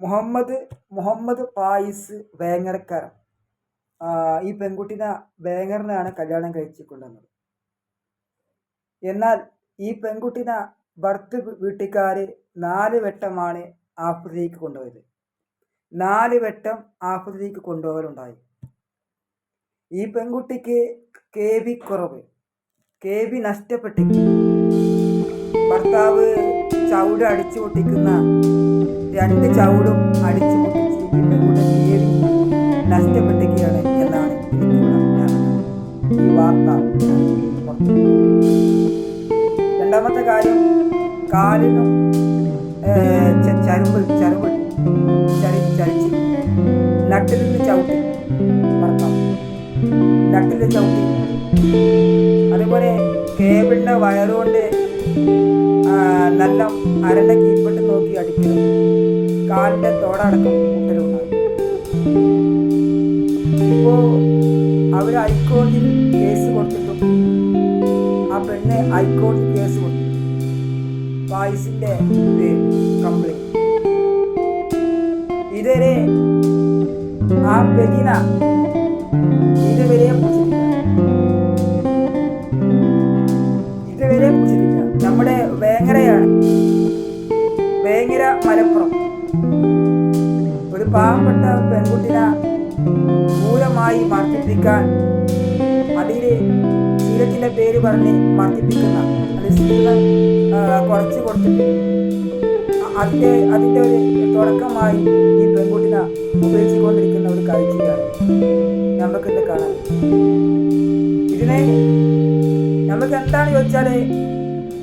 മുഹമ്മദ് മുഹമ്മദ് ഫായിസ് വേങ്ങരക്കാരൻ. ഈ പെൺകുട്ടിനെ വേങ്ങറിനാണ് കല്യാണം കഴിച്ചിക്കൊണ്ടുവന്നത് എന്നാൽ ഈ പെൺകുട്ടിനെ ഭർത്ത് വീട്ടുകാർ നാല് വട്ടമാണ് ആഫ്രിക്കയിലേക്ക് കൊണ്ടുപോയത്. നാല് വട്ടം ആഫ്രിക്കയിലേക്ക് കൊണ്ടുപോകലുണ്ടായി. ഈ പെൺകുട്ടിക്ക് കെ ബി കുറവ്. കെ ബി നഷ്ടപ്പെട്ടിട്ട് ഭർത്താവ് ചവിട് അടിച്ചു പൊട്ടിക്കുന്ന രണ്ട് ചവിടും അടിച്ചു നഷ്ടപ്പെട്ടിരിക്കുകയാണ് എന്നാണ്. ഈ വാർത്ത രണ്ടാമത്തെ കാര്യം കാലിനും ചരുമ്പ് ചരുമ്പ് ചരി ചരിച്ച് നട്ടിൽ നിന്ന് ചവിട്ടി പറക്കാം നട്ടിൽ ചവിട്ടി. അതുപോലെ കേബിളിന്റെ വയറുകൊണ്ട് നല്ല അരണ്ട കീഴ്പ്പെട്ട് നോക്കി അടിക്കുന്നു കാലിന്റെ തോടടക്കം മുട്ടലുണ്ടായി ഇപ്പോൾ അവർ ഹൈക്കോടതിയിൽ കേസ് കൊടുത്തിട്ടും ആ പെണ്ണ് ഹൈക്കോടതി കേസ് കൊടുത്തു പായസിന്റെ കംപ്ലൈന്റ് ഇതുവരെ ആ പെരിന ഇതുവരെ പിടിച്ചിട്ടില്ല ഇതുവരെ നമ്മുടെ വേങ്ങരയാണ്. വേങ്ങര മലപ്പുറം. പാവപ്പെട്ട പെൺകുട്ടിനെ ക്രൂരമായി മർദ്ദിപ്പിക്കാൻ അതിലെ ശീലത്തിന്റെ പേര് പറഞ്ഞ് മർദ്ദിപ്പിക്കുന്ന അത് ശീലം കുറച്ച് കൊടുത്തിട്ട് അതിന്റെ അതിന്റെ ഒരു തുടക്കമായി ഈ പെൺകുട്ടിനെ ഉപയോഗിച്ചുകൊണ്ടിരിക്കുന്ന ഒരു കാഴ്ചയാണ് നമുക്കിന്ന് കാണാൻ. ഇതിനെ നമുക്ക് എന്താണ് ചോദിച്ചാൽ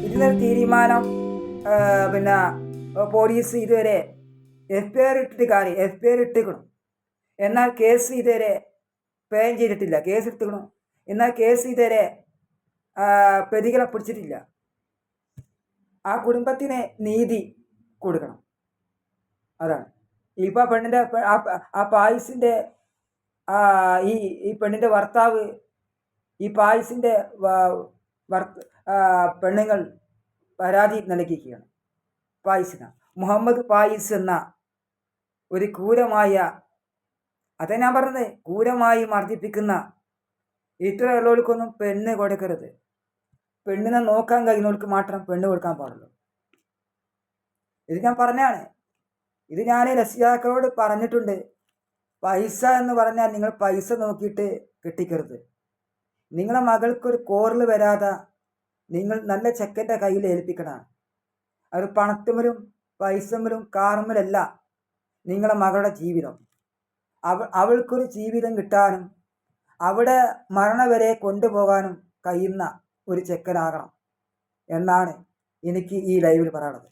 ഇതിനൊരു തീരുമാനം പിന്നെ പോലീസ് ഇതുവരെ എഫ് ബി ആർ ഇട്ടിട്ട് കാര്യം എഫ് ബി ആർ ഇട്ടിക്കണം എന്നാൽ കേസ് ഇതുവരെ പേൻ ചെയ്തിട്ടില്ല. കേസ് എടുത്തിക്കണം എന്നാൽ കേസ് ഇതുവരെ പ്രതികളെ പിടിച്ചിട്ടില്ല. ആ കുടുംബത്തിന് നീതി കൊടുക്കണം. അതാണ്. ഇപ്പോൾ പെണ്ണിന്റെ ആ പായസിന്റെ ഈ ഈ പെണ്ണിന്റെ ഭർത്താവ് ഈ പായസിന്റെ പെണ്ണുങ്ങൾ പരാതി നൽകിയിരിക്കുകയാണ്. പായസിന മുഹമ്മദ് പായിസ് എന്ന ഒരു ക്രൂരമായ അതാ ഞാൻ പറഞ്ഞത് ക്രൂരമായി മർദ്ദിപ്പിക്കുന്ന ഇത്രയുള്ളവർക്കൊന്നും പെണ്ണ് കൊടുക്കരുത്. പെണ്ണിനെ നോക്കാൻ കഴിയുന്നവർക്ക് മാത്രം പെണ്ണ് കൊടുക്കാൻ പാടുള്ളൂ. ഇത് ഞാൻ പറഞ്ഞാണ്. ഇത് ഞാൻ രക്ഷിതാക്കളോട് പറഞ്ഞിട്ടുണ്ട്. പൈസ എന്ന് പറഞ്ഞാൽ നിങ്ങൾ പൈസ നോക്കിയിട്ട് കെട്ടിക്കരുത്. നിങ്ങളെ മകൾക്കൊരു കോറിൽ വരാതെ നിങ്ങൾ നല്ല ചെക്കന്റെ കയ്യിൽ ഏൽപ്പിക്കണം അത് പണത്തുമലും പൈസമ്മലും കാറുമ്മലല്ല നിങ്ങളെ മകളുടെ ജീവിതം. അവ അവൾക്കൊരു ജീവിതം കിട്ടാനും അവിടെ മരണം വരെ കൊണ്ടുപോകാനും കഴിയുന്ന ഒരു ചെക്കനാകണം എന്നാണ് എനിക്ക് ഈ ലൈവിൽ പറയാനുള്ളത്.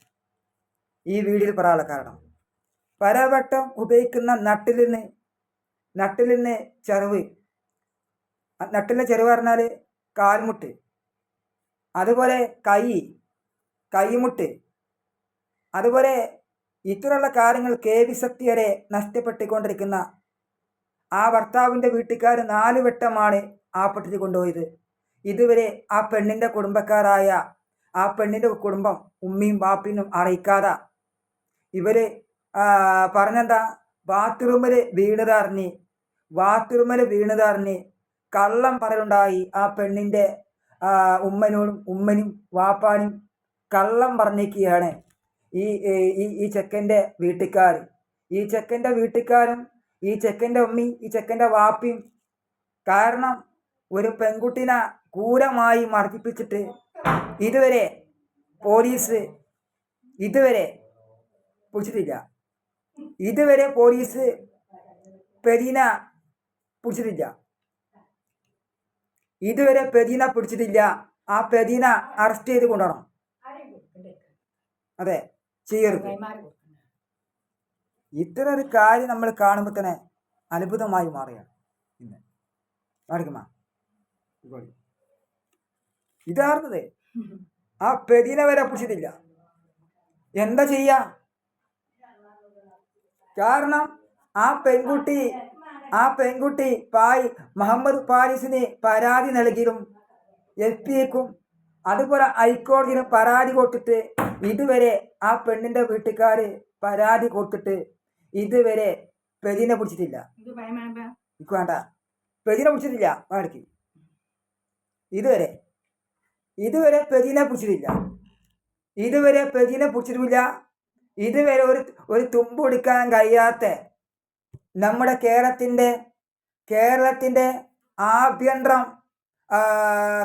ഈ വീഡിയോയിൽ പറയാനുള്ള കാരണം. പരവട്ടം ഉപയോഗിക്കുന്ന നട്ടിലിന് നട്ടിലിന് ചെറുവ് നട്ടിലെ ചെറുവ് പറഞ്ഞാൽ കാൽമുട്ട് അതുപോലെ കൈ കൈമുട്ട് അതുപോലെ ഇത്തരമുള്ള കാര്യങ്ങൾ കെ വി ശക്തി വരെ നഷ്ടപ്പെട്ടുകൊണ്ടിരിക്കുന്ന ആ ഭർത്താവിന്റെ വീട്ടുകാർ നാല് വട്ടമാണ് ആ പട്ടിണി കൊണ്ടുപോയത്. ഇതുവരെ ആ പെണ്ണിന്റെ കുടുംബക്കാരായ ആ പെണ്ണിന്റെ കുടുംബം ഉമ്മയും ബാപ്പിനും അറിയിക്കാതെ ഇവർ പറഞ്ഞെന്താ? ബാത്റൂമിൽ വീണതറിഞ്ഞ് ബാത്റൂമിൽ വീണതറിഞ്ഞ് കള്ളം പറയലുണ്ടായി. ആ പെണ്ണിന്റെ ഉമ്മനോടും ഉമ്മനും വാപ്പാനും കള്ളം പറഞ്ഞിരിക്കുകയാണ് ഈ ഈ ചെക്കന്റെ വീട്ടുകാർ. ഈ ചെക്കന്റെ വീട്ടുകാരും ഈ ചെക്കന്റെ ഉമ്മി ഈ ചെക്കന്റെ വാപ്പിയും. കാരണം ഒരു പെൺകുട്ടിനെ ക്രൂരമായി മർദ്ദിപ്പിച്ചിട്ട് ഇതുവരെ പോലീസ് ഇതുവരെ പിടിച്ചിട്ടില്ല. ഇതുവരെ പോലീസ് പെരീന പിടിച്ചിട്ടില്ല. ഇതുവരെ പെരീന പിടിച്ചിട്ടില്ല. ആ പെരീന അറസ്റ്റ് ചെയ്ത് കൊണ്ടുവരണം. അതെ. ചെയ്യരുത് ഇത്ര ഒരു കാര്യം നമ്മൾ കാണുമ്പോൾ തന്നെ അത്ഭുതമായി മാറുകയാണ് ഇന്ന്. കാണിക്കുമാ? ഇതാർന്നത്? ആ പെരീനെ വരെ പിടിച്ചിട്ടില്ല എന്താ ചെയ്യ? കാരണം ആ പെൺകുട്ടി ആ പെൺകുട്ടി പായ് മുഹമ്മദ് പാരിസിന് പരാതി നൽകിയും എൽ പിക്കും അതുപോലെ ഹൈക്കോടതിയിലും പരാതി കൊടുത്തിട്ട് ഇതുവരെ ആ പെണ്ണിന്റെ വീട്ടുകാർ പരാതി കൊടുത്തിട്ട് ഇതുവരെ പെതിനെ പിടിച്ചിട്ടില്ല. എനിക്ക് വേണ്ട. പെതിനെ പിടിച്ചിട്ടില്ല വാടക്ക് ഇതുവരെ. ഇതുവരെ പെതിനെ പിടിച്ചിട്ടില്ല. ഇതുവരെ പെതിനെ പിടിച്ചിട്ടില്ല ഇതുവരെ ഒരു ഒരു തുമ്പ് എടുക്കാൻ കഴിയാത്ത നമ്മുടെ കേരളത്തിന്റെ കേരളത്തിന്റെ ആഭ്യന്തരം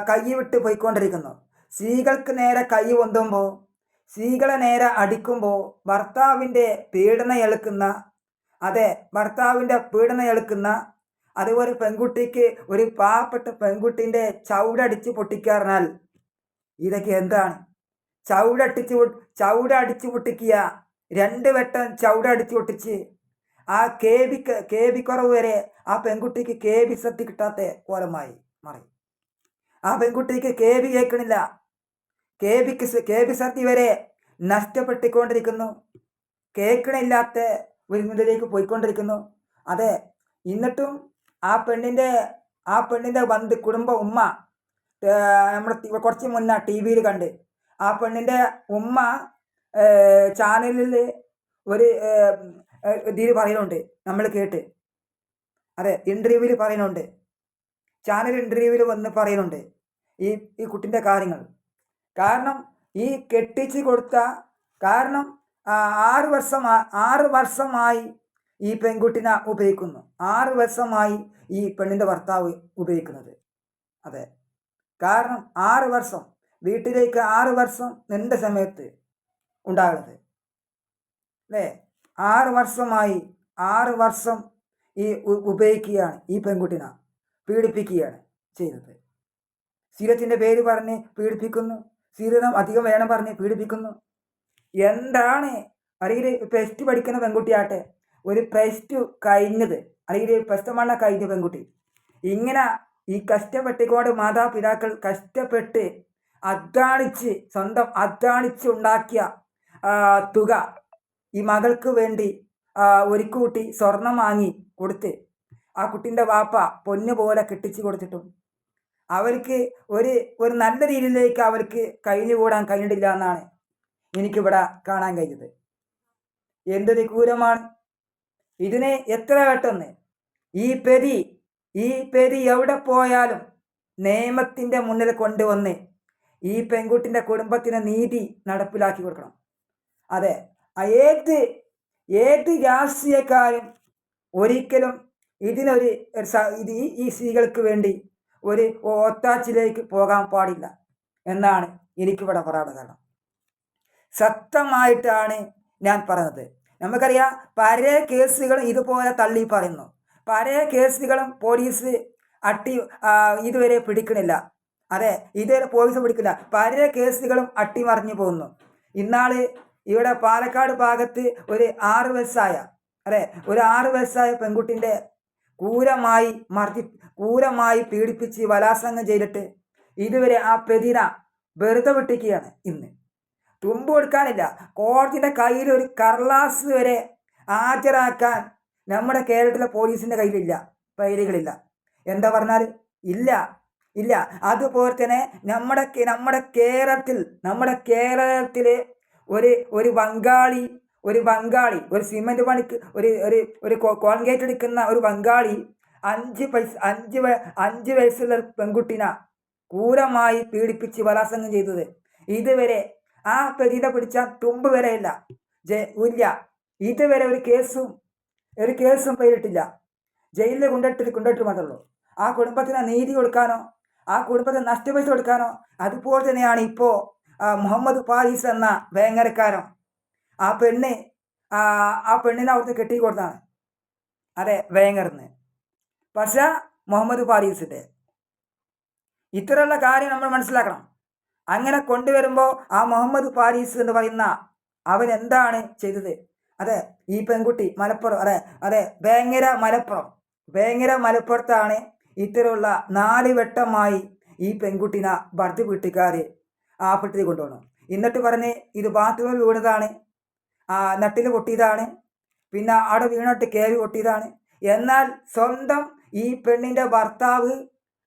കൈവിട്ട് പോയിക്കൊണ്ടിരിക്കുന്നു. സ്ത്രീകൾക്ക് നേരെ കൈ പൊന്തുമ്പോൾ സ്ത്രീകളെ നേരെ അടിക്കുമ്പോൾ ഭർത്താവിന്റെ പീഡന ഏൽക്കുന്ന അതെ ഭർത്താവിന്റെ പീഡന ഏൽക്കുന്ന അതുപോലെ പെൺകുട്ടിക്ക് ഒരു പാവപ്പെട്ട പെൺകുട്ടീന്റെ ചവിടടിച്ച് പൊട്ടിക്കാറിനാൽ ഇതൊക്കെ എന്താണ്? ചവിടട്ടിച്ച് ചവിടടിച്ച് പൊട്ടിക്കുക രണ്ട് വട്ടം ചവിടടിച്ച് പൊട്ടിച്ച് ആ കെ ബി കുറവ് വരെ ആ പെൺകുട്ടിക്ക് കെ ബി സത്തി കിട്ടാത്ത കോലമായി മാറി. ആ പെൺകുട്ടിക്ക് കെ ബി കേൾക്കണില്ല. കെ ബിക്ക് കെ ബി സത്തി വരെ നഷ്ടപ്പെട്ടുകൊണ്ടിരിക്കുന്നു കേൾക്കണില്ലാത്ത ഒരു ഇതിലേക്ക് പോയിക്കൊണ്ടിരിക്കുന്നു. അതെ എന്നിട്ടും ആ പെണ്ണിന്റെ ആ പെണ്ണിന്റെ ബന്ധു കുടുംബ ഉമ്മ നമ്മുടെ കുറച്ച് മുന്നേ ടി വിയിൽ കണ്ട്. ആ പെണ്ണിന്റെ ഉമ്മ ചാനലിൽ ഒരു ഇതിൽ പറയുന്നുണ്ട് നമ്മൾ കേട്ട്. അതെ ഇന്റർവ്യൂവിൽ പറയുന്നുണ്ട്. ചാനൽ ഇന്റർവ്യൂവിൽ വന്ന് പറയുന്നുണ്ട് ഈ ഈ കുട്ടിന്റെ കാര്യങ്ങൾ. കാരണം ഈ കെട്ടിച്ച് കൊടുത്ത കാരണം ആറ് വർഷം ആറ് വർഷമായി ഈ പെൺകുട്ടിനെ ഉപയോഗിക്കുന്നു. ആറ് വർഷമായി ഈ പെണ്ണിന്റെ ഭർത്താവ് ഉപയോഗിക്കുന്നത്. അതെ. കാരണം ആറ് വർഷം വീട്ടിലേക്ക് ആറ് വർഷം നിന്റെ സമയത്ത് ഉണ്ടാകുന്നത് അല്ലേ? ആറ് വർഷമായി ആറ് വർഷം ഈ ഉപയോഗിക്കുകയാണ് ഈ പെൺകുട്ടിനെ പീഡിപ്പിക്കുകയാണ് ചെയ്തത് സ്ഥിരത്തിന്റെ പേര് പറഞ്ഞ് പീഡിപ്പിക്കുന്നു. സീരതം അധികം വേണം പറഞ്ഞ് പീഡിപ്പിക്കുന്നു. എന്താണ്? അല്ലെങ്കിൽ പ്ലസ് ടു പഠിക്കുന്ന പെൺകുട്ടിയാട്ടെ ഒരു പ്ലസ് ടു കഴിഞ്ഞത്. അല്ലെങ്കിൽ പ്ലസ് വണ്ണ കഴിഞ്ഞ പെൺകുട്ടി? ഇങ്ങനെ ഈ കഷ്ടപ്പെട്ടിക്കോട് മാതാപിതാക്കൾ കഷ്ടപ്പെട്ട് അധ്വാനിച്ച് സ്വന്തം അധ്വാനിച്ച് ഉണ്ടാക്കിയ തുക ഈ മകൾക്ക് വേണ്ടി ഒരുക്കൂട്ടി ഒരു കൂട്ടി സ്വർണം വാങ്ങി കൊടുത്ത് ആ കുട്ടീന്റെ വാപ്പ പൊന്നു പോലെ കെട്ടിച്ച് കൊടുത്തിട്ടും അവർക്ക് ഒരു ഒരു നല്ല രീതിയിലേക്ക് അവർക്ക് കഴിഞ്ഞുകൂടാൻ കഴിഞ്ഞിട്ടില്ല എന്നാണ് എനിക്കിവിടെ കാണാൻ കഴിഞ്ഞത്. എന്തൊരു ക്രൂരമാണ് ഇതിനെ എത്ര പെട്ടെന്ന് ഈ പെരി ഈ പെരി എവിടെ പോയാലും നിയമത്തിന്റെ മുന്നിൽ കൊണ്ടുവന്ന് ഈ പെൺകുട്ടിന്റെ കുടുംബത്തിന് നീതി നടപ്പിലാക്കി കൊടുക്കണം. അതെ ഏത് ഏത് രാഷ്ട്രീയക്കാരും ഒരിക്കലും ഇതിനൊരു ഇത് ഈ ഈ സ്ത്രീകൾക്ക് വേണ്ടി ഒരു ഒത്താച്ചിലേക്ക് പോകാൻ പാടില്ല എന്നാണ് എനിക്കിവിടെ പറയാനുള്ള സത്യമായിട്ടാണ് ഞാൻ പറഞ്ഞത് നമുക്കറിയാം പല കേസുകളും ഇതുപോലെ തള്ളി പറയുന്നു. പല കേസുകളും പോലീസ് അട്ടി ഇതുവരെ പിടിക്കണില്ല. അതെ ഇതുവരെ പോലീസ് പിടിക്കില്ല. പല കേസുകളും അട്ടിമറിഞ്ഞു പോകുന്നു. ഇന്നാൾ ഇവിടെ പാലക്കാട് ഭാഗത്ത് ഒരു ആറ് വയസ്സായ അതെ ഒരു ആറ് വയസ്സായ പെൺകുട്ടിന്റെ ക്രൂരമായി മർദ്ദി ക്രൂരമായി പീഡിപ്പിച്ച് ബലാത്സംഗം ചെയ്തിട്ട് ഇതുവരെ ആ പെതിന വെറുതെ വിട്ടിക്കുകയാണ് ഇന്ന്. തുമ്പ് കൊടുക്കാനില്ല. കോടതിയുടെ കയ്യിൽ ഒരു കർലാസ് വരെ ഹാജരാക്കാൻ നമ്മുടെ കേരളത്തിലെ പോലീസിന്റെ കയ്യിലില്ല. ഫയലുകളില്ല എന്താ പറഞ്ഞാൽ ഇല്ല. ഇല്ല. അതുപോലെ തന്നെ നമ്മുടെ നമ്മുടെ കേരളത്തിൽ നമ്മുടെ കേരളത്തിലെ ഒരു ഒരു ബംഗാളി ഒരു ബംഗാളി ഒരു സിമെന്റ് പണിക്ക് ഒരു ഒരു ഒരു കോൺക്രീറ്റ് എടുക്കുന്ന ഒരു ബംഗാളി അഞ്ച് പൈസ അഞ്ച് അഞ്ച് വയസ്സുള്ള പെൺകുട്ടിനെ ക്രൂരമായി പീഡിപ്പിച്ച് ബലാത്സംഗം ചെയ്തത്. ഇതുവരെ ആ പ്രതിനെ പിടിച്ച തുമ്പ് വരെയില്ല. ജെ ഇല്ല. ഇതുവരെ ഒരു കേസും ഒരു കേസും പേരിട്ടില്ല ജയിലിൽ കൊണ്ടിട്ട് കൊണ്ടിട്ട് മാത്രമേ ആ കുടുംബത്തിന് നീതി കൊടുക്കാനോ ആ കുടുംബത്തിന് നഷ്ടപൈസ കൊടുക്കാനോ അതുപോലെ തന്നെയാണ് ഇപ്പോൾ മുഹമ്മദ് ഫാരിസ് എന്ന ഭയങ്കരക്കാരൻ ആ പെണ്ണ് ആ പെണ്ണിനെ അവിടുത്തെ കെട്ടി കൊടുത്താണ് അതെ വേങ്ങർന്ന് പക്ഷേ മുഹമ്മദ് ഫാരീസിന്റെ ഇത്തരമുള്ള കാര്യം നമ്മൾ മനസ്സിലാക്കണം. അങ്ങനെ കൊണ്ടുവരുമ്പോൾ ആ മുഹമ്മദ് ഫാരീസ് എന്ന് പറയുന്ന അവൻ എന്താണ് ചെയ്തത്? അതെ ഈ പെൺകുട്ടി മലപ്പുറം അതെ അതെ വേങ്ങര മലപ്പുറം. വേങ്ങര മലപ്പുറത്താണ് ഇത്തരമുള്ള നാല് വെട്ടമായി ഈ പെൺകുട്ടിനെ ഭർത്തി വീട്ടുകാർ ആപ്പിട്ടി കൊണ്ടുപോകണം എന്നിട്ട് പറഞ്ഞ് ഇത് ബാത്റൂമിൽ വീണതാണ്. നട്ടിൽ പൊട്ടിയതാണ്. പിന്നെ അവിടെ വീണിട്ട് കയറി പൊട്ടിയതാണ്. എന്നാൽ സ്വന്തം ഈ പെണ്ണിന്റെ ഭർത്താവ്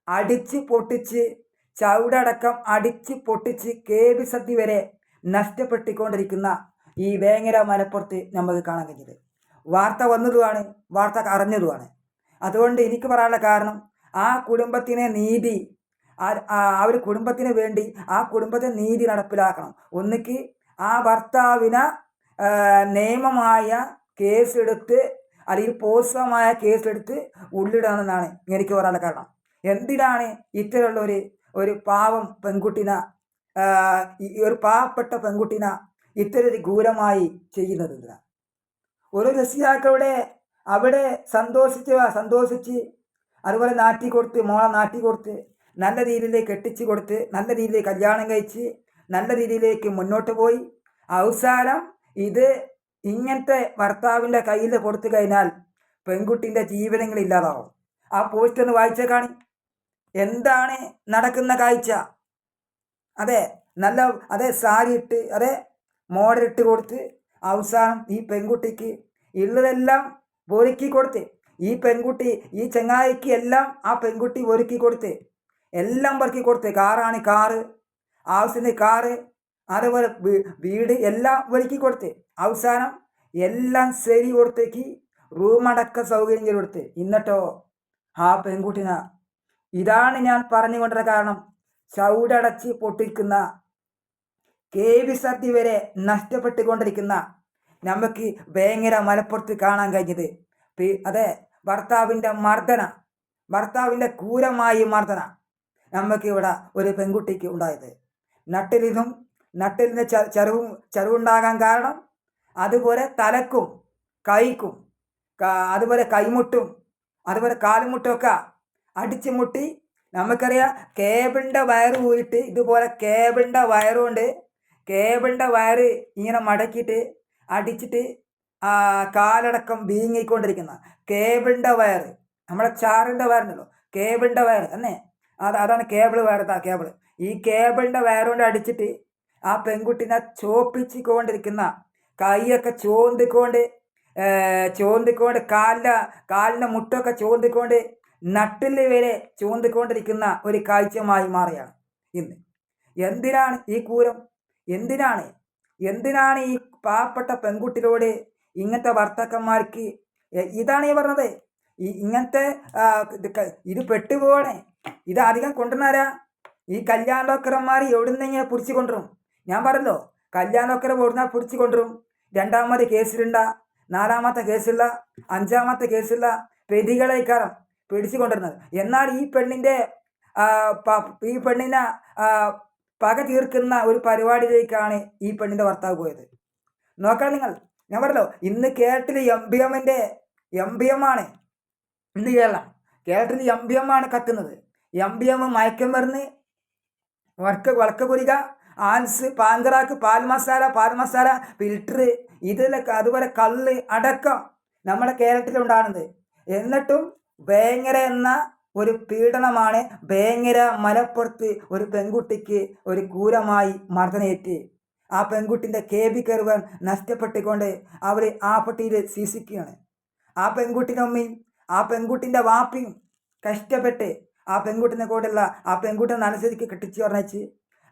അടിച്ച് പൊട്ടിച്ച് ചവിടടക്കം അടിച്ച് പൊട്ടിച്ച് കേബി സദ്യ വരെ നഷ്ടപ്പെട്ടിക്കൊണ്ടിരിക്കുന്ന ഈ വേങ്ങര മലപ്പുറത്ത് നമുക്ക് കാണാൻ കഴിഞ്ഞത്. വാർത്ത വന്നതുമാണ് വാർത്ത അറിഞ്ഞതുമാണ്. അതുകൊണ്ട് എനിക്ക് പറയാനുള്ള കാരണം ആ കുടുംബത്തിനെ നീതി ആ- ഒരു കുടുംബത്തിന് വേണ്ടി ആ കുടുംബത്തെ നീതി നടപ്പിലാക്കണം. ഒന്നിക്ക് ആ ഭർത്താവിനെ നിയമമായ കേസെടുത്ത് അല്ലെങ്കിൽ പോസിറ്റീവമായ കേസെടുത്ത് ഉള്ളിടണമെന്നാണ് എനിക്ക് പറയാനുള്ള കാരണം. എന്തിനാണ് ഇത്തരമുള്ള ഒരു ഒരു പാവം പെൺകുട്ടിന ഒരു പാവപ്പെട്ട പെൺകുട്ടിനെ ഇത്തരം ഘൂരമായി ചെയ്യുന്നത്? എന്തിനാണ് ഒരു രക്ഷിതാക്കളുടെ അവിടെ സന്തോഷിച്ച് സന്തോഷിച്ച് അതുപോലെ നാട്ടി കൊടുത്ത് മോളെ നാട്ടി കൊടുത്ത് നല്ല രീതിയിലേക്ക് കെട്ടിച്ച് കൊടുത്ത് നല്ല രീതിയിൽ കല്യാണം കഴിച്ച് നല്ല രീതിയിലേക്ക് മുന്നോട്ട് പോയി. അവസാനം ഇത് ഇങ്ങനത്തെ ഭർത്താവിന്റെ കയ്യിൽ കൊടുത്തു കഴിഞ്ഞാൽ പെൺകുട്ടിന്റെ ജീവനങ്ങൾ ഇല്ലാതാവും. ആ പോസ്റ്റ് ഒന്ന് വായിച്ചേ കാണി. എന്താണ് നടക്കുന്ന കാഴ്ച? അതെ നല്ല അതെ സാരി ഇട്ട് അതെ മോഡൽ ഇട്ട് കൊടുത്ത് അവസാനം ഈ പെൺകുട്ടിക്ക് ഉള്ളതെല്ലാം ഒരുക്കി കൊടുത്ത് ഈ പെൺകുട്ടി ഈ ചങ്ങായിക്ക് എല്ലാം ആ പെൺകുട്ടി ഒരുക്കി കൊടുത്ത് എല്ലാം ഒരുക്കി കൊടുത്ത് കാറാണ് കാറ് ആവശ്യത്തിന് കാറ് അതുപോലെ വീട് എല്ലാം ഒരുക്കി കൊടുത്ത് അവസാനം എല്ലാം ശരി കൊടുത്തേക്ക് റൂമടക്ക സൗകര്യം കൊടുത്ത്. എന്നിട്ടോ ആ പെൺകുട്ടിന ഇതാണ് ഞാൻ പറഞ്ഞുകൊണ്ടിരുന്ന കാരണം ചൗടടച്ച് പൊട്ടിക്കുന്ന കെ വി സദ്യ വരെ നഷ്ടപ്പെട്ടുകൊണ്ടിരിക്കുന്ന നമുക്ക് ഭയങ്കര മലപ്പുറത്ത് കാണാൻ കഴിഞ്ഞത്. അതെ ഭർത്താവിന്റെ മർദ്ദന ഭർത്താവിന്റെ ക്രൂരമായ മർദ്ദന നമുക്ക് ഇവിടെ ഒരു പെൺകുട്ടിക്ക് ഉണ്ടായത്. നട്ടിലിനും നട്ടിലിന് ച ചരിവും കാരണം അതുപോലെ തലക്കും കൈക്കും അതുപോലെ കൈമുട്ടും അതുപോലെ കാലുമുട്ടുമൊക്കെ അടിച്ചു മുട്ടി. നമുക്കറിയാം കേബിളിന്റെ വയർ പോയിട്ട് ഇതുപോലെ കേബിളിന്റെ വയറുകൊണ്ട് കേബിളിന്റെ വയറ് ഇങ്ങനെ മടക്കിയിട്ട് അടിച്ചിട്ട് കാലടക്കം വീങ്ങിക്കൊണ്ടിരിക്കുന്ന കേബിളിന്റെ വയറ്. നമ്മുടെ ചാറിന്റെ വയറുണ്ടല്ലോ കേബിളിന്റെ വയറ് അന്നേ അത് അതാണ് കേബിൾ വയർ കേബിൾ ഈ കേബിളിന്റെ വയറുകൊണ്ട് അടിച്ചിട്ട് ആ പെൺകുട്ടിനെ ചോപ്പിച്ചുകൊണ്ടിരിക്കുന്ന കൈയൊക്കെ ചോന്തിക്കൊണ്ട് ചോന്തിക്കൊണ്ട് കാലിന്റെ കാലിന്റെ മുട്ടൊക്കെ ചോന്തിക്കൊണ്ട് നട്ടിൽ വരെ ചോന്തിക്കൊണ്ടിരിക്കുന്ന ഒരു കാഴ്ചയുമായി മാറിയാണ് ഇന്ന്. എന്തിനാണ് ഈ കൂരം എന്തിനാണ്? എന്തിനാണ് ഈ പാവപ്പെട്ട പെൺകുട്ടികളോട് ഇങ്ങനത്തെ ഭർത്താക്കന്മാർക്ക് ഇതാണ് ഈ പറഞ്ഞത്? ഇങ്ങനത്തെ ഇത് പെട്ടുപോകണേ ഇത് അധികം കൊണ്ടുവന്നാരാ? ഈ കല്യാണക്കരന്മാർ എവിടുന്നെങ്ങനെ പിടിച്ചു കൊണ്ടുവരും? ഞാൻ പറഞ്ഞല്ലോ കല്യാണമൊക്കെ ഓടുന്ന പിടിച്ചു കൊണ്ടുവരും. രണ്ടാമത്തെ കേസിലുണ്ട നാലാമത്തെ കേസില്ല അഞ്ചാമത്തെ കേസില്ല പ്രതികളേക്കാരം പിടിച്ചു എന്നാൽ ഈ പെണ്ണിന്റെ ഈ പെണ്ണിനെ പക തീർക്കുന്ന ഒരു പരിപാടിയിലേക്കാണ് ഈ പെണ്ണിന്റെ ഭർത്താവ് പോയത്. നോക്കാം നിങ്ങൾ. ഞാൻ പറഞ്ഞല്ലോ ഇന്ന് കേരളത്തിൽ എം ബി എമ്മിന്റെ എം ബി എം ആണ് ഇന്ന് കേരളം. കേരളത്തിൽ എം ബി എം ആണ് കത്തുന്നത്. എം ബി എം മയക്കമരുന്ന് വർക്ക് വളക്ക് കുരിക ആൻസ് പാങ്കറാക്ക് പാൽ മസാല പാൽ മസാല ഫിൽറ്റർ ഇതിലൊക്കെ അതുപോലെ കള്ള് അടക്കം നമ്മുടെ കേരളത്തിലുണ്ടാകുന്നത്. എന്നിട്ടും വേങ്ങര എന്ന ഒരു പീഡനമാണ് വേങ്ങര മലപ്പുറത്ത് ഒരു പെൺകുട്ടിക്ക് ഒരു ക്രൂരമായി മർദ്ദനേറ്റ്. ആ പെൺകുട്ടിന്റെ കെ ബി കരുവൻ നഷ്ടപ്പെട്ടുകൊണ്ട് അവർ ആ പട്ടിയിൽ ശീസിക്കുകയാണ് ആ പെൺകുട്ടിന്റെ അമ്മയും ആ പെൺകുട്ടിന്റെ വാപ്പിയും കഷ്ടപ്പെട്ട് ആ പെൺകുട്ടിനെ കൂടെയുള്ള ആ പെൺകുട്ടിനെ മനസ്സിലേക്ക് കെട്ടിച്ച് പറഞ്ഞേച്ച്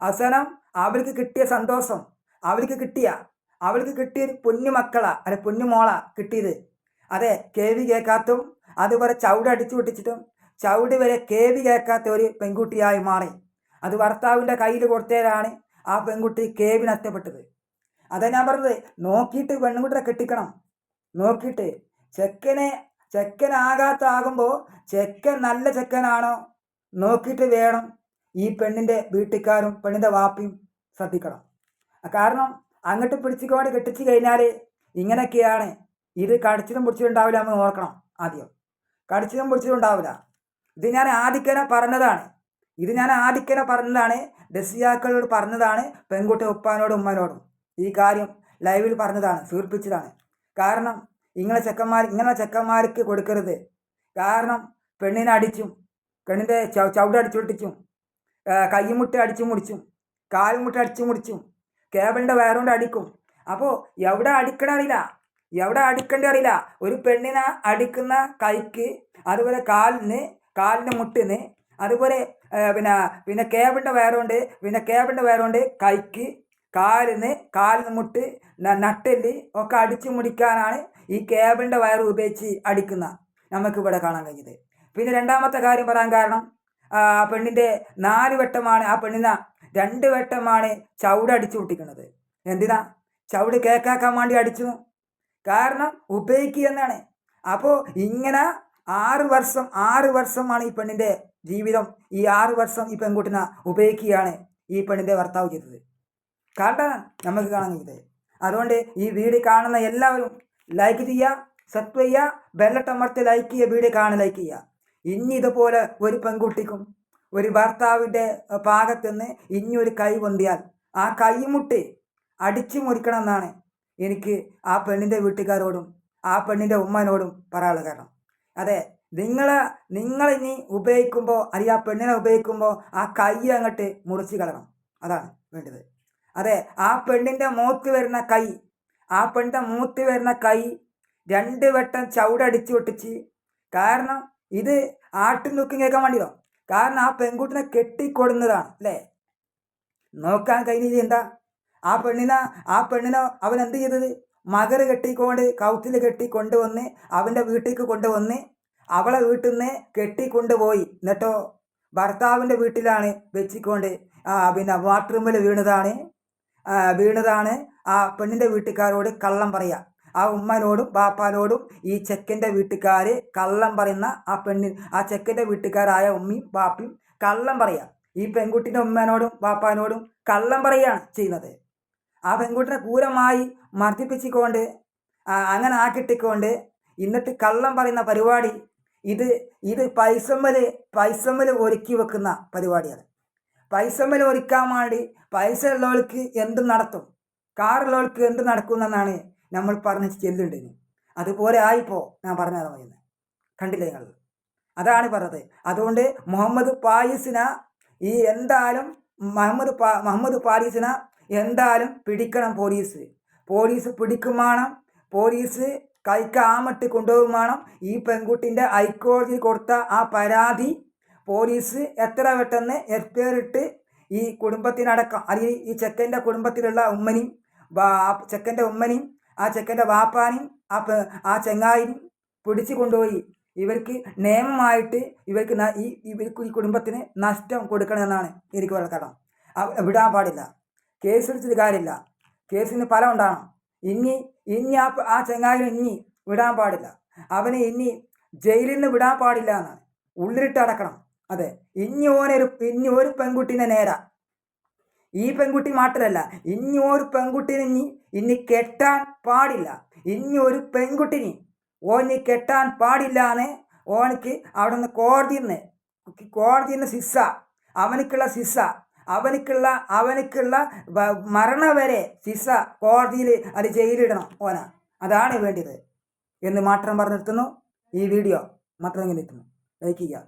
അവസാനം അവൾക്ക് കിട്ടിയ സന്തോഷം അവൾക്ക് കിട്ടിയ അവൾക്ക് കിട്ടിയ ഒരു പൊന്നു മക്കളാ അല്ലെ പൊന്നു മോള കിട്ടിയത്. അതെ കേവി കേൾക്കാത്തും അതുപോലെ ചവിട് അടിച്ചു പൊട്ടിച്ചിട്ടും ചവിട് വരെ കേവി കേൾക്കാത്ത ഒരു പെൺകുട്ടിയായി മാറി. അത് ഭർത്താവിന്റെ കയ്യിൽ കൊടുത്തതിലാണ് ആ പെൺകുട്ടി കേവി നഷ്ടപ്പെട്ടത്. അതാ ഞാൻ പറഞ്ഞത് നോക്കിയിട്ട് പെൺകുട്ടിയെ കെട്ടിക്കണം. നോക്കിയിട്ട് ചെക്കനെ ചെക്കനാകാത്താകുമ്പോൾ ചെക്കൻ നല്ല ചെക്കനാണോ? നോക്കിയിട്ട് വേണം. ഈ പെണ്ണിന്റെ വീട്ടുകാരും പെണ്ണിന്റെ വാപ്പിയും ശ്രദ്ധിക്കണം. കാരണം അങ്ങോട്ട് പിടിച്ചുകൊണ്ട് കെട്ടിച്ചു കഴിഞ്ഞാൽ ഇങ്ങനെയൊക്കെയാണ് ഇത് കടിച്ചതും പിടിച്ചിട്ടുണ്ടാവില്ല എന്ന് ഓർക്കണം ആദ്യം. കടിച്ചതും പിടിച്ചിട്ടുണ്ടാവില്ല ഇത് ഞാൻ ആദിക്കനെ പറഞ്ഞതാണ്. ഇത് ഞാൻ ആദിക്കനെ പറഞ്ഞതാണ്. ഡസിയാക്കളോട് പറഞ്ഞതാണ്. പെൺകുട്ടി ഉപ്പാനോടും ഉമ്മനോടും. ഈ കാര്യം ലൈവിൽ പറഞ്ഞതാണ് സൂചിപ്പിച്ചതാണ്. കാരണം ഇങ്ങനെ ചെക്കന്മാർ ഇങ്ങനെ ചെക്കന്മാർക്ക് കൊടുക്കരുത്. കാരണം പെണ്ണിനെ അടിച്ചും പെണ്ണിന്റെ ചവ് കയ്യുമുട്ട അടിച്ചു മുടിച്ചും കാൽമുട്ട് അടിച്ചു മുടിച്ചും കേബിളിന്റെ വയറുകൊണ്ട് അടിക്കും. അപ്പോൾ എവിടെ അടിക്കണ അറിയില്ല. എവിടെ അടിക്കേണ്ട അറിയില്ല. ഒരു പെണ്ണിനെ അടിക്കുന്ന കൈക്ക് അതുപോലെ കാലിന് കാലിന്റെ മുട്ടിന് അതുപോലെ പിന്നെ പിന്നെ കേബിളിന്റെ വയറുകൊണ്ട് പിന്നെ കേബിളിന്റെ വയറുകൊണ്ട് കൈക്ക് കാലിന് കാലിന് മുട്ട് നട്ടെല്ല് ഒക്കെ അടിച്ചു മുടിക്കാനാണ് ഈ കേബിളിന്റെ വയർ ഉപയോഗിച്ച് അടിക്കുന്ന നമുക്കിവിടെ കാണാൻ കഴിഞ്ഞത്. പിന്നെ രണ്ടാമത്തെ കാര്യം പറയാൻ കാരണം ആ പെണ്ണിന്റെ നാല് വട്ടമാണ് ആ പെണ്ണിന രണ്ട് വട്ടമാണ് ചവിട് അടിച്ചു പൊട്ടിക്കുന്നത്. എന്തിനാ? ചവിട് കേക്കാക്കാൻ വേണ്ടി അടിച്ചു. കാരണം ഉപയോഗിക്കുക എന്നാണ്. അപ്പോൾ ഇങ്ങനെ ആറ് വർഷം ആറ് വർഷമാണ് ഈ പെണ്ണിന്റെ ജീവിതം. ഈ ആറ് വർഷം ഈ പെൺകുട്ടിനെ ഉപയോഗിക്കുകയാണ് ഈ പെണ്ണിന്റെ ഭർത്താവ് ചെയ്തത്. കാരണം നമുക്ക് കാണാൻ കഴിയുന്നത്. അതുകൊണ്ട് ഈ വീഡിയോ കാണുന്ന എല്ലാവരും ലൈക്ക് ചെയ്യുക സബ്സ്ക്രൈബ് ചെയ്യുക ബെല്ലട്ടമർത്തി ലൈക്ക് ചെയ്യുക വീഡിയോ കാണാൻ ലൈക്ക് ചെയ്യുക. ഇനി ഇതുപോലെ ഒരു പെൺകുട്ടിക്കും ഒരു ഭർത്താവിന്റെ ഭാഗത്തുനിന്ന് ഇനി ഒരു കൈ പൊന്തിയാൽ ആ കൈമുട്ടി അടിച്ചു മുറിക്കണം എന്നാണ് എനിക്ക് ആ പെണ്ണിന്റെ വീട്ടുകാരോടും ആ പെണ്ണിന്റെ ഉമ്മനോടും പറയാനുള്ള കാരണം. അതെ നിങ്ങൾ നിങ്ങളിനി ഉപയോഗിക്കുമ്പോൾ അല്ലെങ്കിൽ ആ പെണ്ണിനെ ഉപയോഗിക്കുമ്പോൾ ആ കൈ അങ്ങോട്ട് മുറിച്ച് കളയണം. അതാണ് വേണ്ടത്. അതെ ആ പെണ്ണിന്റെ മൂത്ത് വരുന്ന കൈ ആ പെണ്ണിന്റെ മൂത്ത് വരുന്ന കൈ രണ്ട് വട്ടം ചവിടടിച്ച് പൊട്ടിച്ച് കാരണം ഇത് ആട്ടും ദുഃഖം കേൾക്കാൻ വേണ്ടിയോ? കാരണം ആ പെൺകുട്ടിനെ കെട്ടിക്കൊടുന്നതാണ് അല്ലേ? നോക്കാൻ കഴിഞ്ഞത് എന്താ? ആ പെണ്ണിനെ ആ പെണ്ണിനെ അവൻ എന്ത് ചെയ്തത്? മകർ കെട്ടിക്കൊണ്ട് കൗത്തിൽ കെട്ടി കൊണ്ടുവന്ന് അവന്റെ വീട്ടിലേക്ക് കൊണ്ടുവന്ന് അവളെ വീട്ടിൽ നിന്ന് കെട്ടിക്കൊണ്ടുപോയി. എന്നിട്ടോ ഭർത്താവിന്റെ വീട്ടിലാണ് വെച്ചിക്കൊണ്ട് ആ പിന്നെ ബാത്റൂമിൽ വീണതാണ്. വീണതാണ് ആ പെണ്ണിന്റെ വീട്ടുകാരോട് കള്ളം പറയുക ആ ഉമ്മനോടും ബാപ്പാനോടും ഈ ചെക്കന്റെ വീട്ടുകാർ കള്ളം പറയുന്ന ആ പെണ്ണിന് ആ ചെക്കന്റെ വീട്ടുകാരായ ഉമ്മയും ബാപ്പയും കള്ളം പറയുക ഈ പെൺകുട്ടിന്റെ ഉമ്മനോടും ബാപ്പാനോടും കള്ളം പറയുകയാണ് ചെയ്യുന്നത്. ആ പെൺകുട്ടിനെ ക്രൂരമായി മർദ്ദിപ്പിച്ചുകൊണ്ട് അങ്ങനെ ആക്കിട്ടിക്കൊണ്ട് എന്നിട്ട് കള്ളം പറയുന്ന പരിപാടി ഇത് ഇത് പൈസമ്മൽ പൈസമ്മൽ ഒരുക്കി വെക്കുന്ന പരിപാടിയാണ്. പൈസമ്മൽ ഒരുക്കാൻ വേണ്ടി പൈസ ഉള്ളവർക്ക് എന്തും നടത്തും? കാറുള്ളവർക്ക് എന്ത് നടക്കുമെന്നാണ് നമ്മൾ പറഞ്ഞ് ചെല്ലുണ്ടേന് അതുപോലെ ആയിപ്പോ ഞാൻ പറഞ്ഞത് പറയുന്നത് കണ്ടില്ലേ നിങ്ങൾ? അതാണ് പറഞ്ഞത്. അതുകൊണ്ട് മുഹമ്മദ് പായിസിന ഈ എന്തായാലും മുഹമ്മദ് മുഹമ്മദ് പാരീസിന എന്തായാലും പിടിക്കണം പോലീസ്. പോലീസ് പിടിക്കുമാണം പോലീസ് കൈക്ക് ആമട്ട് കൊണ്ടുപോകും വേണം. ഈ പെൺകുട്ടിന്റെ ഹൈക്കോടതി കൊടുത്ത ആ പരാതി പോലീസ് എത്ര പെട്ടെന്ന് എത്തേറിട്ട് ഈ കുടുംബത്തിനടക്കം അല്ലെങ്കിൽ ഈ ചെക്കന്റെ കുടുംബത്തിലുള്ള ഉമ്മനും ചെക്കന്റെ ഉമ്മനെയും ആ ചെക്കന്റെ വാപ്പാനും ആ ആ ചെങ്ങായിനും പിടിച്ചു കൊണ്ടുപോയി. ഇവർക്ക് നിയമമായിട്ട് ഇവർക്ക് ഈ ഇവർക്ക് ഈ കുടുംബത്തിന് നഷ്ടം കൊടുക്കണമെന്നാണ് എനിക്ക് വളർത്തണം വിടാൻ പാടില്ല. കേസ് എടുത്തത് കാര്യമില്ല. കേസിന് ഫലം ഉണ്ടാകണം. ഇനി ഇനി ആ ആ ചെങ്ങായിനെ ഇനി വിടാൻ പാടില്ല. അവനെ ഇനി ജയിലിൽ നിന്ന് വിടാൻ പാടില്ല എന്നാണ്. ഉള്ളിലിട്ട് അടക്കണം അതെ. ഇനി ഓനൊരു ഇനി ഒരു പെൺകുട്ടീനെ നേരാ. ഈ പെൺകുട്ടി മാത്രമല്ല ഇനി ഒരു പെൺകുട്ടിനെ ഇനി ഇനി കെട്ടാൻ പാടില്ല. ഇനി ഒരു പെൺകുട്ടിനെ ഓന് കെട്ടാൻ പാടില്ല എന്ന് ഓനക്ക് അവിടെ നിന്ന് കോടതിയിൽ നിന്ന് കോടതിയിൽ നിന്ന് ശിക്ഷ അവനക്കുള്ള ശിക്ഷ അവനക്കുള്ള അവനക്കുള്ള മരണ വരെ ശിക്ഷ കോടതിയിൽ അത് ജയിലിടണം ഓന. അതാണ് വേണ്ടത്. എന്ന് മാത്രം പറഞ്ഞു നിർത്തുന്നു. ഈ വീഡിയോ മാത്രം ഇങ്ങനെ എത്തുന്നു. ലൈക്ക് ചെയ്യുക.